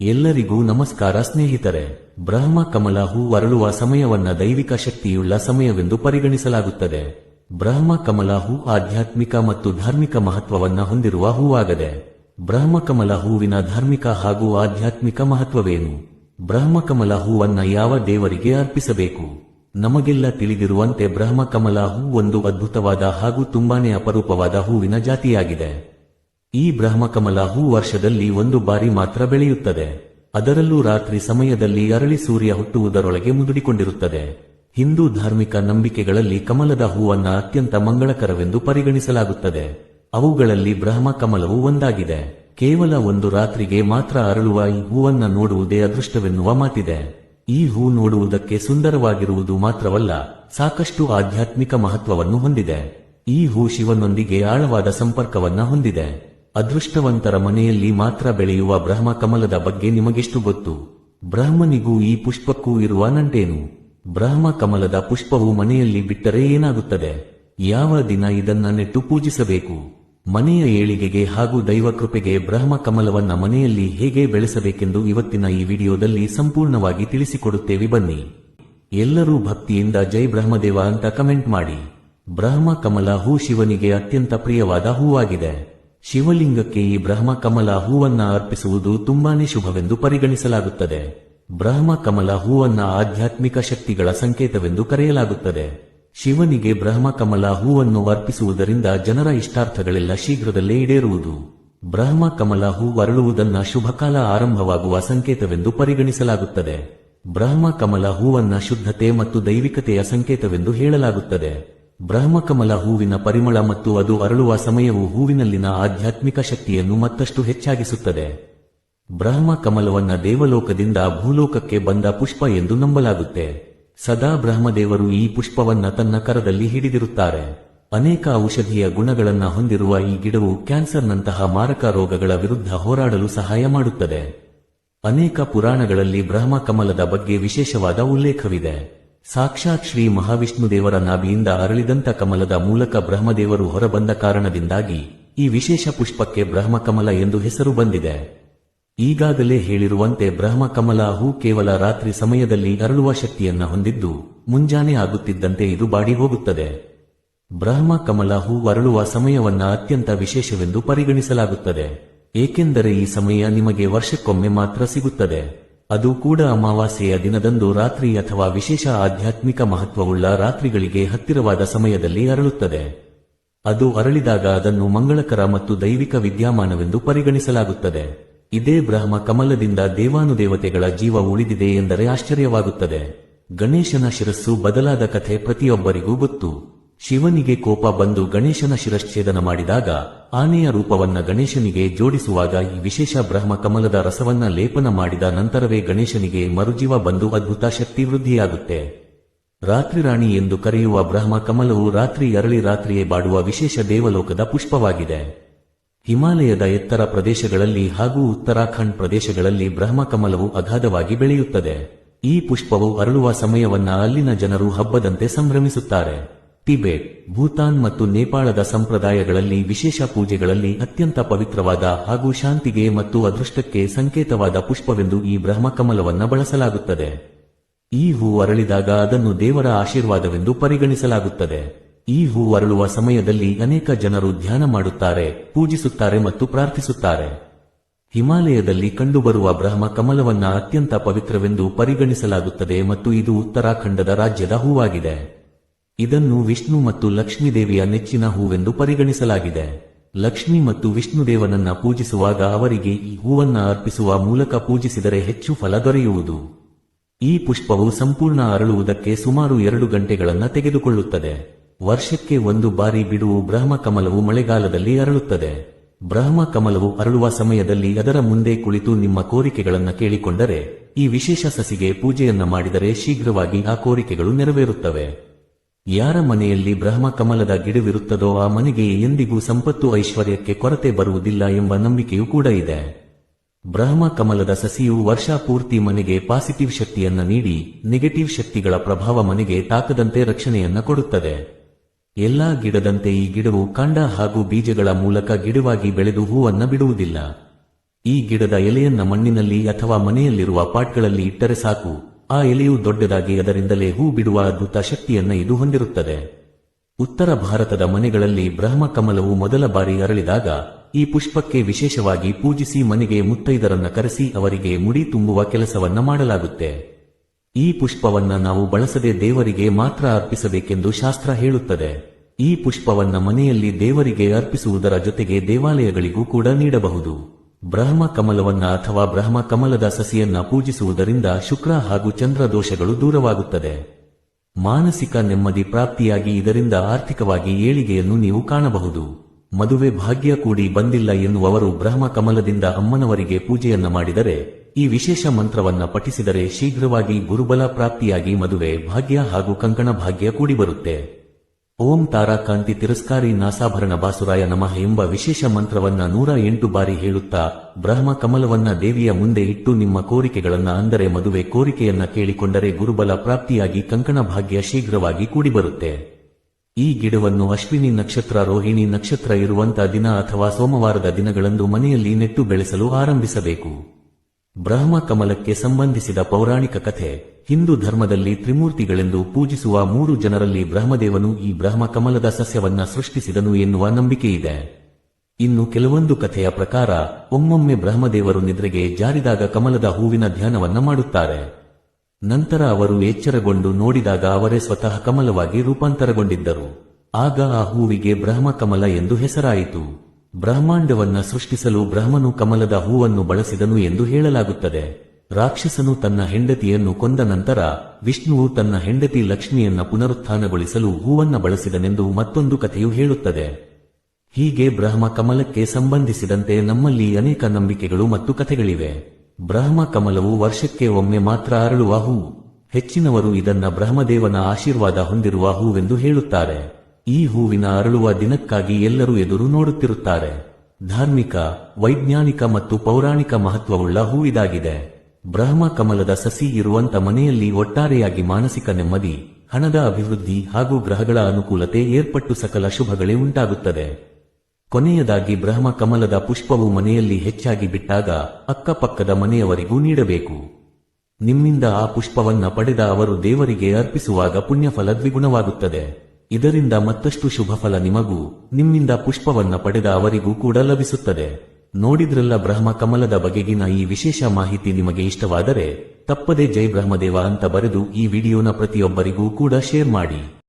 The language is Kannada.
ಎಲ್ಲರಿಗೂ ನಮಸ್ಕಾರ ಸ್ನೇಹಿತರೆ, ಬ್ರಹ್ಮ ಕಮಲ ಹೂ ಅರಳುವ ಸಮಯವನ್ನ ದೈವಿಕ ಶಕ್ತಿಯುಳ್ಳ ಸಮಯವೆಂದು ಪರಿಗಣಿಸಲಾಗುತ್ತದೆ. ಬ್ರಹ್ಮ ಕಮಲ ಹೂ ಆಧ್ಯಾತ್ಮಿಕ ಮತ್ತು ಧಾರ್ಮಿಕ ಮಹತ್ವವನ್ನ ಹೊಂದಿರುವ ಹೂವಾಗದೆ, ಬ್ರಹ್ಮ ಕಮಲ ಹೂವಿನ ಧಾರ್ಮಿಕ ಹಾಗೂ ಆಧ್ಯಾತ್ಮಿಕ ಮಹತ್ವವೇನು? ಬ್ರಹ್ಮ ಕಮಲ ಹೂವನ್ನ ಯಾವ ದೇವರಿಗೆ ಅರ್ಪಿಸಬೇಕು? ನಮಗೆಲ್ಲ ತಿಳಿದಿರುವಂತೆ ಬ್ರಹ್ಮ ಕಮಲ ಹೂ ಒಂದು ಅದ್ಭುತವಾದ ಹಾಗೂ ತುಂಬಾನೇ ಅಪರೂಪವಾದ ಹೂವಿನ ಜಾತಿಯಾಗಿದೆ. ಈ ಬ್ರಹ್ಮಕಮಲ ಹೂ ವರ್ಷದಲ್ಲಿ ಒಂದು ಬಾರಿ ಮಾತ್ರ ಬೆಳೆಯುತ್ತದೆ. ಅದರಲ್ಲೂ ರಾತ್ರಿ ಸಮಯದಲ್ಲಿ ಅರಳಿ ಸೂರ್ಯ ಹುಟ್ಟುವುದರೊಳಗೆ ಮುದುಡಿಕೊಂಡಿರುತ್ತದೆ. ಹಿಂದೂ ಧಾರ್ಮಿಕ ನಂಬಿಕೆಗಳಲ್ಲಿ ಕಮಲದ ಹೂವನ್ನ ಅತ್ಯಂತ ಮಂಗಳಕರವೆಂದು ಪರಿಗಣಿಸಲಾಗುತ್ತದೆ. ಅವುಗಳಲ್ಲಿ ಬ್ರಹ್ಮ ಕಮಲವು ಒಂದಾಗಿದೆ. ಕೇವಲ ಒಂದು ರಾತ್ರಿಗೆ ಮಾತ್ರ ಅರಳುವ ಈ ಹೂವನ್ನ ನೋಡುವುದೇ ಅದೃಷ್ಟವೆನ್ನುವ ಮಾತಿದೆ. ಈ ಹೂ ನೋಡುವುದಕ್ಕೆ ಸುಂದರವಾಗಿರುವುದು ಮಾತ್ರವಲ್ಲ, ಸಾಕಷ್ಟು ಆಧ್ಯಾತ್ಮಿಕ ಮಹತ್ವವನ್ನು ಹೊಂದಿದೆ. ಈ ಹೂ ಶಿವನೊಂದಿಗೆ ಆಳವಾದ ಸಂಪರ್ಕವನ್ನ ಹೊಂದಿದೆ. ಅದೃಷ್ಟವಂತರ ಮನೆಯಲ್ಲಿ ಮಾತ್ರ ಬೆಳೆಯುವ ಬ್ರಹ್ಮ ಕಮಲದ ಬಗ್ಗೆ ನಿಮಗೆಷ್ಟು ಗೊತ್ತು? ಬ್ರಹ್ಮನಿಗೂ ಈ ಪುಷ್ಪಕ್ಕೂ ಇರುವ ನಂಟೇನು? ಬ್ರಹ್ಮ ಕಮಲದ ಪುಷ್ಪವು ಮನೆಯಲ್ಲಿ ಬಿಟ್ಟರೆ ಏನಾಗುತ್ತದೆ? ಯಾವ ದಿನ ಇದನ್ನ ನೆಟ್ಟು ಪೂಜಿಸಬೇಕು? ಮನೆಯ ಏಳಿಗೆಗೆ ಹಾಗೂ ದೈವ ಕೃಪೆಗೆ ಬ್ರಹ್ಮ ಕಮಲವನ್ನ ಮನೆಯಲ್ಲಿ ಹೇಗೆ ಬೆಳೆಸಬೇಕೆಂದು ಇವತ್ತಿನ ಈ ವಿಡಿಯೋದಲ್ಲಿ ಸಂಪೂರ್ಣವಾಗಿ ತಿಳಿಸಿಕೊಡುತ್ತೇವೆ ಬನ್ನಿ. ಎಲ್ಲರೂ ಭಕ್ತಿಯಿಂದ ಜೈ ಬ್ರಹ್ಮದೇವ ಅಂತ ಕಮೆಂಟ್ ಮಾಡಿ. ಬ್ರಹ್ಮ ಕಮಲ ಹೂ ಶಿವನಿಗೆ ಅತ್ಯಂತ ಪ್ರಿಯವಾದ ಹೂವಾಗಿದೆ. ಶಿವಲಿಂಗಕ್ಕೆ ಈ ಬ್ರಹ್ಮ ಕಮಲ ಹೂವನ್ನ ಅರ್ಪಿಸುವುದು ತುಂಬಾನೇ ಶುಭವೆಂದು ಪರಿಗಣಿಸಲಾಗುತ್ತದೆ. ಬ್ರಹ್ಮ ಕಮಲ ಹೂವನ್ನ ಆಧ್ಯಾತ್ಮಿಕ ಶಕ್ತಿಗಳ ಸಂಕೇತವೆಂದು ಕರೆಯಲಾಗುತ್ತದೆ. ಶಿವನಿಗೆ ಬ್ರಹ್ಮ ಕಮಲ ಹೂವನ್ನು ಅರ್ಪಿಸುವುದರಿಂದ ಜನರ ಇಷ್ಟಾರ್ಥಗಳೆಲ್ಲ ಶೀಘ್ರದಲ್ಲೇ ಈಡೇರುವುದು. ಬ್ರಹ್ಮ ಕಮಲ ಹೂ ಅರಳುವುದನ್ನ ಶುಭಕಾಲ ಆರಂಭವಾಗುವ ಸಂಕೇತವೆಂದು ಪರಿಗಣಿಸಲಾಗುತ್ತದೆ. ಬ್ರಹ್ಮ ಕಮಲ ಹೂವನ್ನ ಶುದ್ಧತೆ ಮತ್ತು ದೈವಿಕತೆಯ ಸಂಕೇತವೆಂದು ಹೇಳಲಾಗುತ್ತದೆ. ಬ್ರಹ್ಮಕಮಲ ಹೂವಿನ ಪರಿಮಳ ಮತ್ತು ಅದು ಅರಳುವ ಸಮಯವು ಹೂವಿನಲ್ಲಿನ ಆಧ್ಯಾತ್ಮಿಕ ಶಕ್ತಿಯನ್ನು ಮತ್ತಷ್ಟು ಹೆಚ್ಚಾಗಿಸುತ್ತದೆ. ಬ್ರಹ್ಮ ಕಮಲವನ್ನ ದೇವಲೋಕದಿಂದ ಭೂಲೋಕಕ್ಕೆ ಬಂದ ಪುಷ್ಪ ಎಂದು ನಂಬಲಾಗುತ್ತೆ. ಸದಾ ಬ್ರಹ್ಮದೇವರು ಈ ಪುಷ್ಪವನ್ನ ತನ್ನ ಕರದಲ್ಲಿ ಹಿಡಿದಿರುತ್ತಾರೆ. ಅನೇಕ ಔಷಧೀಯ ಗುಣಗಳನ್ನ ಹೊಂದಿರುವ ಈ ಗಿಡವು ಕ್ಯಾನ್ಸರ್ನಂತಹ ಮಾರಕ ರೋಗಗಳ ವಿರುದ್ಧ ಹೋರಾಡಲು ಸಹಾಯ ಮಾಡುತ್ತದೆ. ಅನೇಕ ಪುರಾಣಗಳಲ್ಲಿ ಬ್ರಹ್ಮ ಕಮಲದ ಬಗ್ಗೆ ವಿಶೇಷವಾದ ಉಲ್ಲೇಖವಿದೆ. ಸಾಕ್ಷಾತ್ ಶ್ರೀ ಮಹಾವಿಷ್ಣುದೇವರ ನಾಭಿಯಿಂದ ಅರಳಿದಂತ ಕಮಲದ ಮೂಲಕ ಬ್ರಹ್ಮದೇವರು ಹೊರಬಂದ ಕಾರಣದಿಂದಾಗಿ ಈ ವಿಶೇಷ ಪುಷ್ಪಕ್ಕೆ ಬ್ರಹ್ಮಕಮಲ ಎಂದು ಹೆಸರು ಬಂದಿದೆ. ಈಗಾಗಲೇ ಹೇಳಿರುವಂತೆ ಬ್ರಹ್ಮಕಮಲ ಹೂ ಕೇವಲ ರಾತ್ರಿ ಸಮಯದಲ್ಲಿ ಅರಳುವ ಶಕ್ತಿಯನ್ನು ಹೊಂದಿದ್ದು, ಮುಂಜಾನೆ ಆಗುತ್ತಿದ್ದಂತೆ ಇದು ಬಾಡಿ ಹೋಗುತ್ತದೆ. ಬ್ರಹ್ಮ ಕಮಲ ಹೂ ಅರಳುವ ಸಮಯವನ್ನ ಅತ್ಯಂತ ವಿಶೇಷವೆಂದು ಪರಿಗಣಿಸಲಾಗುತ್ತದೆ. ಏಕೆಂದರೆ ಈ ಸಮಯ ನಿಮಗೆ ವರ್ಷಕ್ಕೊಮ್ಮೆ ಮಾತ್ರ ಸಿಗುತ್ತದೆ. ಅದು ಕೂಡ ಅಮಾವಾಸ್ಯೆಯ ದಿನದಂದು ರಾತ್ರಿ ಅಥವಾ ವಿಶೇಷ ಆಧ್ಯಾತ್ಮಿಕ ಮಹತ್ವವುಳ್ಳ ರಾತ್ರಿಗಳಿಗೆ ಹತ್ತಿರವಾದ ಸಮಯದಲ್ಲಿ ಅರಳುತ್ತದೆ. ಅದು ಅರಳಿದಾಗ ಅದನ್ನು ಮಂಗಳಕರ ಮತ್ತು ದೈವಿಕ ವಿದ್ಯಮಾನವೆಂದು ಪರಿಗಣಿಸಲಾಗುತ್ತದೆ. ಇದೇ ಬ್ರಹ್ಮ ಕಮಲದಿಂದ ದೇವಾನುದೇವತೆಗಳ ಜೀವ ಉಳಿದಿದೆ ಎಂದರೆ ಆಶ್ಚರ್ಯವಾಗುತ್ತದೆ. ಗಣೇಶನ ಶಿರಸ್ಸು ಬದಲಾದ ಕಥೆ ಪ್ರತಿಯೊಬ್ಬರಿಗೂ ಗೊತ್ತು. ಶಿವನಿಗೆ ಕೋಪ ಬಂದು ಗಣೇಶನ ಶಿರಶ್ಛೇದನ ಮಾಡಿದಾಗ ಆನೆಯ ರೂಪವನ್ನ ಗಣೇಶನಿಗೆ ಜೋಡಿಸುವಾಗ ಈ ವಿಶೇಷ ಬ್ರಹ್ಮ ಕಮಲದ ರಸವನ್ನ ಲೇಪನ ಮಾಡಿದ ನಂತರವೇ ಗಣೇಶನಿಗೆ ಮರುಜೀವ ಬಂದು ಅದ್ಭುತ ಶಕ್ತಿ ವೃದ್ಧಿಯಾಗುತ್ತೆ. ರಾತ್ರಿ ರಾಣಿ ಎಂದು ಕರೆಯುವ ಬ್ರಹ್ಮ ಕಮಲವು ರಾತ್ರಿ ಅರಳಿ ರಾತ್ರಿಯೇ ಬಾಡುವ ವಿಶೇಷ ದೇವಲೋಕದ ಪುಷ್ಪವಾಗಿದೆ. ಹಿಮಾಲಯದ ಎತ್ತರ ಪ್ರದೇಶಗಳಲ್ಲಿ ಹಾಗೂ ಉತ್ತರಾಖಂಡ್ ಪ್ರದೇಶಗಳಲ್ಲಿ ಬ್ರಹ್ಮ ಕಮಲವು ಅಗಾಧವಾಗಿ ಬೆಳೆಯುತ್ತದೆ. ಈ ಪುಷ್ಪವು ಅರಳುವ ಸಮಯವನ್ನ ಅಲ್ಲಿನ ಜನರು ಹಬ್ಬದಂತೆ ಸಂಭ್ರಮಿಸುತ್ತಾರೆ. ಟಿಬೆಟ್, ಭೂತಾನ್ ಮತ್ತು ನೇಪಾಳದ ಸಂಪ್ರದಾಯಗಳಲ್ಲಿ ವಿಶೇಷ ಪೂಜೆಗಳಲ್ಲಿ ಅತ್ಯಂತ ಪವಿತ್ರವಾದ ಹಾಗೂ ಶಾಂತಿಗೆ ಮತ್ತು ಅದೃಷ್ಟಕ್ಕೆ ಸಂಕೇತವಾದ ಪುಷ್ಪವೆಂದು ಈ ಬ್ರಹ್ಮಕಮಲವನ್ನು ಬಳಸಲಾಗುತ್ತದೆ. ಈ ಹೂ ಅರಳಿದಾಗ ಅದನ್ನು ದೇವರ ಆಶೀರ್ವಾದವೆಂದು ಪರಿಗಣಿಸಲಾಗುತ್ತದೆ. ಈ ಹೂ ಅರಳುವ ಸಮಯದಲ್ಲಿ ಅನೇಕ ಜನರು ಧ್ಯಾನ ಮಾಡುತ್ತಾರೆ, ಪೂಜಿಸುತ್ತಾರೆ ಮತ್ತು ಪ್ರಾರ್ಥಿಸುತ್ತಾರೆ. ಹಿಮಾಲಯದಲ್ಲಿ ಕಂಡುಬರುವ ಬ್ರಹ್ಮ ಕಮಲವನ್ನ ಅತ್ಯಂತ ಪವಿತ್ರವೆಂದು ಪರಿಗಣಿಸಲಾಗುತ್ತದೆ ಮತ್ತು ಇದು ಉತ್ತರಾಖಂಡದ ರಾಜ್ಯದ ಹೂವಾಗಿದೆ. ಇದನ್ನು ವಿಷ್ಣು ಮತ್ತು ಲಕ್ಷ್ಮೀದೇವಿಯ ನೆಚ್ಚಿನ ಹೂವೆಂದು ಪರಿಗಣಿಸಲಾಗಿದೆ. ಲಕ್ಷ್ಮಿ ಮತ್ತು ವಿಷ್ಣುದೇವನನ್ನ ಪೂಜಿಸುವಾಗ ಅವರಿಗೆ ಈ ಹೂವನ್ನ ಅರ್ಪಿಸುವ ಮೂಲಕ ಪೂಜಿಸಿದರೆ ಹೆಚ್ಚು ಫಲ ದೊರೆಯುವುದು. ಈ ಪುಷ್ಪವು ಸಂಪೂರ್ಣ ಅರಳುವುದಕ್ಕೆ ಸುಮಾರು ಎರಡು ಗಂಟೆಗಳನ್ನ ತೆಗೆದುಕೊಳ್ಳುತ್ತದೆ. ವರ್ಷಕ್ಕೆ ಒಂದು ಬಾರಿ ಬಿಡುವು ಬ್ರಹ್ಮ ಕಮಲವು ಮಳೆಗಾಲದಲ್ಲಿ ಅರಳುತ್ತದೆ. ಬ್ರಹ್ಮ ಕಮಲವು ಅರಳುವ ಸಮಯದಲ್ಲಿ ಅದರ ಮುಂದೆ ಕುಳಿತು ನಿಮ್ಮ ಕೋರಿಕೆಗಳನ್ನು ಕೇಳಿಕೊಂಡರೆ, ಈ ವಿಶೇಷ ಸಸಿಗೆ ಪೂಜೆಯನ್ನ ಮಾಡಿದರೆ ಶೀಘ್ರವಾಗಿ ಆ ಕೋರಿಕೆಗಳು ನೆರವೇರುತ್ತವೆ. ಯಾರ ಮನೆಯಲ್ಲಿ ಬ್ರಹ್ಮ ಕಮಲದ ಗಿಡವಿರುತ್ತದೋ ಆ ಮನೆಗೆ ಎಂದಿಗೂ ಸಂಪತ್ತು ಐಶ್ವರ್ಯಕ್ಕೆ ಕೊರತೆ ಬರುವುದಿಲ್ಲ ಎಂಬ ನಂಬಿಕೆಯೂ ಕೂಡ ಇದೆ. ಬ್ರಹ್ಮ ಕಮಲದ ಸಸಿಯು ವರ್ಷಾಪೂರ್ತಿ ಮನೆಗೆ ಪಾಸಿಟಿವ್ ಶಕ್ತಿಯನ್ನ ನೀಡಿ, ನೆಗೆಟಿವ್ ಶಕ್ತಿಗಳ ಪ್ರಭಾವ ಮನೆಗೆ ತಾಕದಂತೆ ರಕ್ಷಣೆಯನ್ನ ಕೊಡುತ್ತದೆ. ಎಲ್ಲಾ ಗಿಡದಂತೆ ಈ ಗಿಡವು ಕಾಂಡ ಹಾಗೂ ಬೀಜಗಳ ಮೂಲಕ ಗಿಡವಾಗಿ ಬೆಳೆದು ಹೂವನ್ನ ಬಿಡುವುದಿಲ್ಲ. ಈ ಗಿಡದ ಎಲೆಯನ್ನ ಮಣ್ಣಿನಲ್ಲಿ ಅಥವಾ ಮನೆಯಲ್ಲಿರುವ ಪಾಟ್ಗಳಲ್ಲಿ ಇಟ್ಟರೆ ಸಾಕು. ಆ ಎಲೆಯು ದೊಡ್ಡದಾಗಿ ಅದರಿಂದಲೇ ಹೂ ಬಿಡುವ ಅದ್ಭುತ ಶಕ್ತಿಯನ್ನ ಇದು ಹೊಂದಿರುತ್ತದೆ. ಉತ್ತರ ಭಾರತದ ಮನೆಗಳಲ್ಲಿ ಬ್ರಹ್ಮ ಕಮಲವು ಮೊದಲ ಬಾರಿ ಅರಳಿದಾಗ, ಈ ಪುಷ್ಪಕ್ಕೆ ವಿಶೇಷವಾಗಿ ಪೂಜಿಸಿ ಮನೆಗೆ ಮುತ್ತೈದರನ್ನ ಕರೆಸಿ ಅವರಿಗೆ ಮುಡಿ ತುಂಬುವ ಕೆಲಸವನ್ನ ಮಾಡಲಾಗುತ್ತೆ. ಈ ಪುಷ್ಪವನ್ನ ನಾವು ಬಳಸದೆ ದೇವರಿಗೆ ಮಾತ್ರ ಅರ್ಪಿಸಬೇಕೆಂದು ಶಾಸ್ತ್ರ ಹೇಳುತ್ತದೆ. ಈ ಪುಷ್ಪವನ್ನ ಮನೆಯಲ್ಲಿ ದೇವರಿಗೆ ಅರ್ಪಿಸುವುದರ ಜೊತೆಗೆ ದೇವಾಲಯಗಳಿಗೂ ಕೂಡ ನೀಡಬಹುದು. ಬ್ರಹ್ಮ ಕಮಲವನ್ನ ಅಥವಾ ಬ್ರಹ್ಮ ಕಮಲದ ಸಸಿಯನ್ನ ಪೂಜಿಸುವುದರಿಂದ ಶುಕ್ರ ಹಾಗೂ ಚಂದ್ರ ದೋಷಗಳು ದೂರವಾಗುತ್ತದೆ. ಮಾನಸಿಕ ನೆಮ್ಮದಿ ಪ್ರಾಪ್ತಿಯಾಗಿ ಇದರಿಂದ ಆರ್ಥಿಕವಾಗಿ ಏಳಿಗೆಯನ್ನು ನೀವು ಕಾಣಬಹುದು. ಮದುವೆ ಭಾಗ್ಯ ಕೂಡಿ ಬಂದಿಲ್ಲ ಎನ್ನುವರು ಬ್ರಹ್ಮ ಕಮಲದಿಂದ ಅಮ್ಮನವರಿಗೆ ಪೂಜೆಯನ್ನ ಮಾಡಿದರೆ, ಈ ವಿಶೇಷ ಮಂತ್ರವನ್ನ ಪಠಿಸಿದರೆ ಶೀಘ್ರವಾಗಿ ಗುರುಬಲ ಪ್ರಾಪ್ತಿಯಾಗಿ ಮದುವೆ ಭಾಗ್ಯ ಹಾಗೂ ಕಂಕಣ ಭಾಗ್ಯ ಕೂಡಿ ಓಂ ತಾರಾಕಾಂತಿ ತಿರಸ್ಕಾರಿ ನಾಸಾಭರಣ ಬಾಸುರಾಯ ನಮಃ ಎಂಬ ವಿಶೇಷ ಮಂತ್ರವನ್ನ ನೂರ ಎಂಟು ಬಾರಿ ಹೇಳುತ್ತಾ ಬ್ರಹ್ಮ ಕಮಲವನ್ನ ದೇವಿಯ ಮುಂದೆ ಇಟ್ಟು ನಿಮ್ಮ ಕೋರಿಕೆಗಳನ್ನ ಅಂದರೆ ಮದುವೆ ಕೋರಿಕೆಯನ್ನ ಕೇಳಿಕೊಂಡರೆ ಗುರುಬಲ ಪ್ರಾಪ್ತಿಯಾಗಿ ಕಂಕಣ ಭಾಗ್ಯ ಶೀಘ್ರವಾಗಿ ಕೂಡಿಬರುತ್ತೆ. ಈ ಗಿಡವನ್ನು ಅಶ್ವಿನಿ ನಕ್ಷತ್ರ, ರೋಹಿಣಿ ನಕ್ಷತ್ರ ಇರುವಂತ ದಿನ ಅಥವಾ ಸೋಮವಾರದ ದಿನಗಳಂದು ಮನೆಯಲ್ಲಿ ನೆಟ್ಟು ಬೆಳೆಸಲು ಆರಂಭಿಸಬೇಕು. ಬ್ರಹ್ಮ ಕಮಲಕ್ಕೆ ಸಂಬಂಧಿಸಿದ ಪೌರಾಣಿಕ ಕಥೆ ಹಿಂದೂ ಧರ್ಮದಲ್ಲಿ ತ್ರಿಮೂರ್ತಿಗಳೆಂದು ಪೂಜಿಸುವ ಮೂರು ಜನರಲ್ಲಿ ಬ್ರಹ್ಮದೇವನು ಈ ಬ್ರಹ್ಮ ಕಮಲದ ಸಸ್ಯವನ್ನ ಸೃಷ್ಟಿಸಿದನು ಎನ್ನುವ ನಂಬಿಕೆಯಿದೆ. ಇನ್ನು ಕೆಲವೊಂದು ಕಥೆಯ ಪ್ರಕಾರ ಒಮ್ಮೊಮ್ಮೆ ಬ್ರಹ್ಮದೇವರು ನಿದ್ರೆಗೆ ಜಾರಿದಾಗ ಕಮಲದ ಹೂವಿನ ಧ್ಯಾನವನ್ನ ಮಾಡುತ್ತಾರೆ. ನಂತರ ಅವರು ಎಚ್ಚರಗೊಂಡು ನೋಡಿದಾಗ ಅವರೇ ಸ್ವತಃ ಕಮಲವಾಗಿ ರೂಪಾಂತರಗೊಂಡಿದ್ದರು. ಆಗ ಆ ಹೂವಿಗೆ ಬ್ರಹ್ಮ ಕಮಲ ಎಂದು ಹೆಸರಾಯಿತು. ಬ್ರಹ್ಮಾಂಡವನ್ನ ಸೃಷ್ಟಿಸಲು ಬ್ರಹ್ಮನು ಕಮಲದ ಹೂವನ್ನು ಬಳಸಿದನು ಎಂದು ಹೇಳಲಾಗುತ್ತದೆ. ರಾಕ್ಷಸನು ತನ್ನ ಹೆಂಡತಿಯನ್ನು ಕೊಂದ ನಂತರ ವಿಷ್ಣುವು ತನ್ನ ಹೆಂಡತಿ ಲಕ್ಷ್ಮಿಯನ್ನ ಪುನರುತ್ಥಾನಗೊಳಿಸಲು ಹೂವನ್ನ ಬಳಸಿದನೆಂದು ಮತ್ತೊಂದು ಕಥೆಯು ಹೇಳುತ್ತದೆ. ಹೀಗೆ ಬ್ರಹ್ಮ ಕಮಲಕ್ಕೆ ಸಂಬಂಧಿಸಿದಂತೆ ನಮ್ಮಲ್ಲಿ ಅನೇಕ ನಂಬಿಕೆಗಳು ಮತ್ತು ಕಥೆಗಳಿವೆ. ಬ್ರಹ್ಮ ಕಮಲವು ವರ್ಷಕ್ಕೆ ಒಮ್ಮೆ ಮಾತ್ರ ಅರಳುವ ಹೂ. ಹೆಚ್ಚಿನವರು ಇದನ್ನ ಬ್ರಹ್ಮದೇವನ ಆಶೀರ್ವಾದ ಹೊಂದಿರುವ ಹೂವೆಂದು ಹೇಳುತ್ತಾರೆ. ಈ ಹೂವಿನ ಅರಳುವ ದಿನಕ್ಕಾಗಿ ಎಲ್ಲರೂ ಎದುರು ನೋಡುತ್ತಿರುತ್ತಾರೆ. ಧಾರ್ಮಿಕ, ವೈಜ್ಞಾನಿಕ ಮತ್ತು ಪೌರಾಣಿಕ ಮಹತ್ವವುಳ್ಳ ಹೂ ಇದಾಗಿದೆ ಬ್ರಹ್ಮ ಕಮಲದ ಸಸಿ ಇರುವಂತ ಮನೆಯಲ್ಲಿ ಒಟ್ಟಾರೆಯಾಗಿ ಮಾನಸಿಕ ನೆಮ್ಮದಿ, ಹಣದ ಅಭಿವೃದ್ಧಿ ಹಾಗೂ ಗ್ರಹಗಳ ಅನುಕೂಲತೆ ಏರ್ಪಟ್ಟು ಸಕಲ ಶುಭಗಳೇ ಉಂಟಾಗುತ್ತದೆ. ಕೊನೆಯದಾಗಿ ಬ್ರಹ್ಮ ಕಮಲದ ಪುಷ್ಪವು ಮನೆಯಲ್ಲಿ ಹೆಚ್ಚಾಗಿ ಬಿಟ್ಟಾಗ ಅಕ್ಕಪಕ್ಕದ ಮನೆಯವರಿಗೂ ನೀಡಬೇಕು. ನಿಮ್ಮಿಂದ ಆ ಪುಷ್ಪವನ್ನ ಪಡೆದ ಅವರು ದೇವರಿಗೆ ಅರ್ಪಿಸುವಾಗ ಪುಣ್ಯಫಲ ದ್ವಿಗುಣವಾಗುತ್ತದೆ. ಇದರಿಂದ ಮತ್ತಷ್ಟು ಶುಭಫಲ ನಿಮಗೂ, ನಿಮ್ಮಿಂದ ಪುಷ್ಪವನ್ನ ಪಡೆದ ಅವರಿಗೂ ಕೂಡ ಲಭಿಸುತ್ತದೆ. ನೋಡಿದ್ರಲ್ಲ ಬ್ರಹ್ಮ ಕಮಲದ ಬಗೆಗಿನ ಈ ವಿಶೇಷ ಮಾಹಿತಿ ನಿಮಗೆ ಇಷ್ಟವಾದರೆ, ತಪ್ಪದೆ ಜೈ ಬ್ರಹ್ಮದೇವ ಅಂತ ಬರೆದು ಈ ವಿಡಿಯೋನ ಪ್ರತಿಯೊಬ್ಬರಿಗೂ ಕೂಡ ಶೇರ್ ಮಾಡಿ.